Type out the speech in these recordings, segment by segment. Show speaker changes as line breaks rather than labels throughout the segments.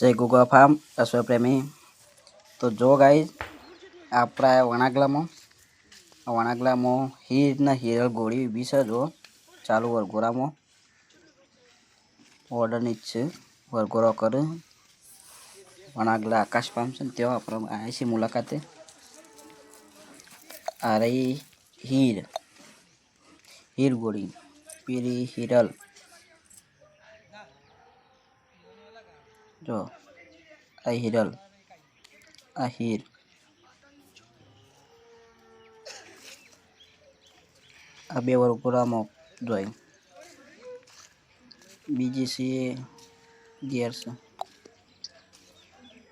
જય ગુગા ફાર્મ અશ્વ પ્રેમી. તો જો ગાઈઝ આપણા વણાગલામાં વણાગલામાં હીરના હિરલ ગોળી છે, જો. ચાલુ વરઘોડામાં. ઓર્ડરની જ છે કર કરે. વણાગલા આકાશ ફાર્મ છે ત્યાં આપણે આવ્યા છીએ મુલાકાતે. આ રહી હીર. હીર ગોળી. પીરી હિરલ. જો આ હિરલ આ હીર આ બે વરઘોડામાં જોઈ. બીજી છે ગેર છે.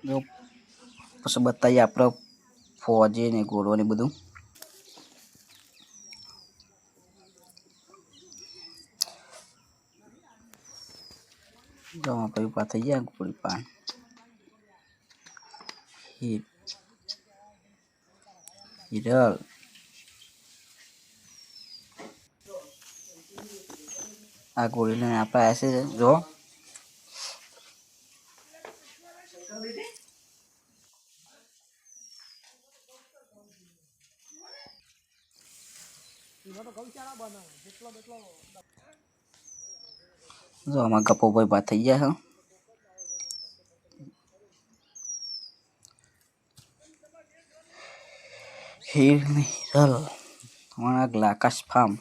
જો, પછી બતાવીએ આપણે ફોજી ને ગોળો ને બધું. જો આપણે ઊભા થઈ ગયા ઘોડી પાન હીર હિરલ આ ગોળી લઈને આપણે આવ્યા છે જો આમાં ગપ્પો ભાઈ બા થઈ ગયા છે હીર ને હિરલ વણાગલા આકાશ ફાર્મ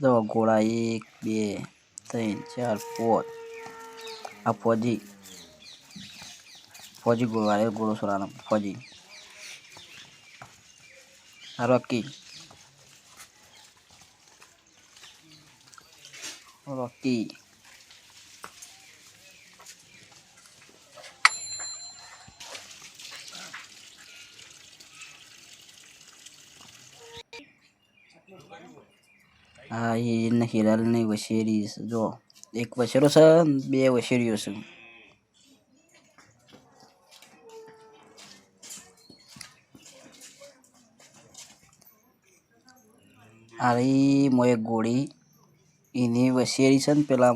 જો ઘોડા એક, બે, ત્રણ, ચાર, પાંચ. આ ફોજી ફોજી ઘોડો આવ્યો ઘોડો સોરાનો ફોજી. રોકી. રોકી આ એને હિરલ વશેરી છે જો, એક વશેરો છે બે વશેરીઓ છે. રહી મોય ગોળી. વશેરી છે ને પેલા